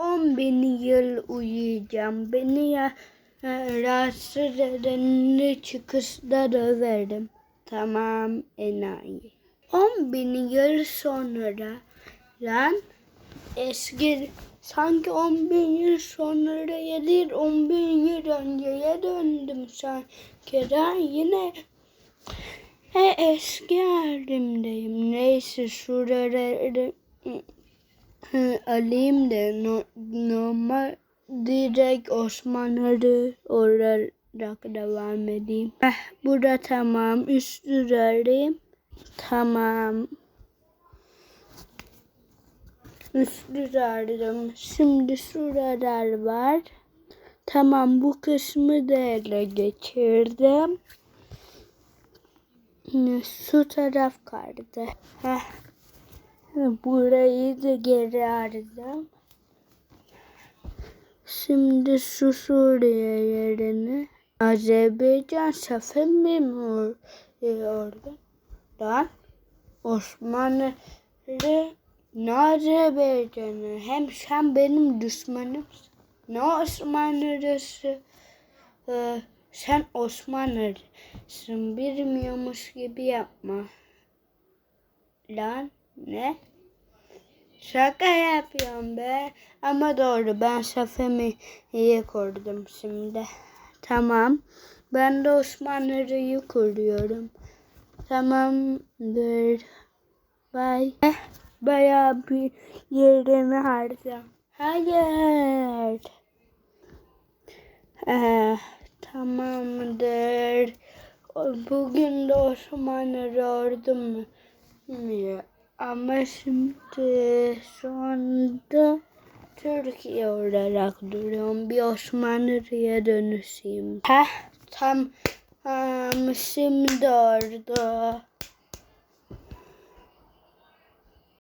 10 bin yıl uyuyacağım. Beni ya, e, rahatsız edenini çıkışta döverim. Tamam enayi. 10 bin yıl sonra lan eski sanki 10 bin yıl sonra değil 10 bin yıl önceye döndüm sanki ben yine he, eski halimdeyim. Neyse şuraları alayım no, normal direkt Osmanlı olarak devam edeyim. Heh, burada tamam. Alayım. Tamam. Üstü aldım. Şimdi şuralar var. Tamam bu kısmı da ele geçirdim. Şu taraf kaldı. Heh. Burayı da geri aldım. Şimdi şu Suriye yerine Azerbaycan mi mi orada? Lan Osmanlı ne Azerbaycan'ı hem sen benim düşmanımsın. Ne Osmanlı'sı ee, sen Osmanlı'sın bilmiyormuş gibi yapma. Lan ne? Şaka yapıyorum be. Ama doğru ben Safem'i iyi kurdum şimdi. Tamam. Ben de Osmanlı'yı kuruyorum. Tamamdır. Eh, Bayağı bir yerimi harcam. Hayır. Eh, tamamdır. Bugün de Osmanlı ordum mu? Ama şimdi şu anda Türkiye olarak duruyorum. Bir Osmanlı'ya dönüşeyim. Heh, tam um, şimdi orada.